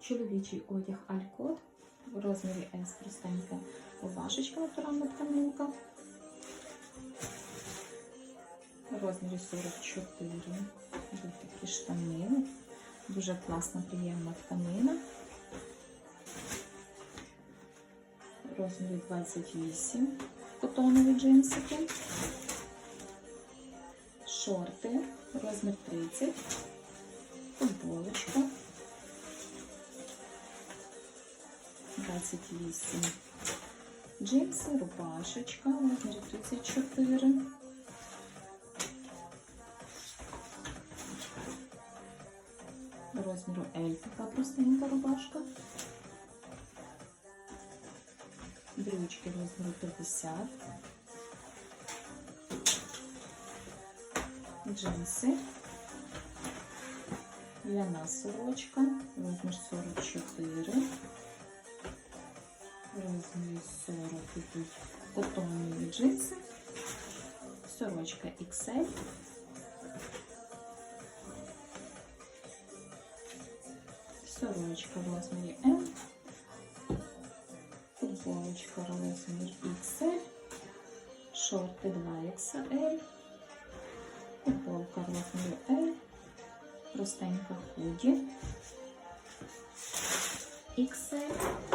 Чоловічий одяг Алькот в розмірі S простенька рубашечка, натуральна тканинка. В розмірі 44. Ось такі штанини. Дуже класна, приємна тканина. В розмірі 28. Котонові джинсики. Шорти. Розмір 30. Футболочка. 28. Джинси, рубашечка, в розмірі 34. Розміру L така простенька рубашка. Брючки розміру 50. Джинси. Ляна сорочка, розмір 44. 40 ідуть котонові джинси. Сорочка XL. Сорочка в розмірі M. Футболочка в розмір XL. Шорти 2XL. Футболка в розмірі L. Простенька худі. XL.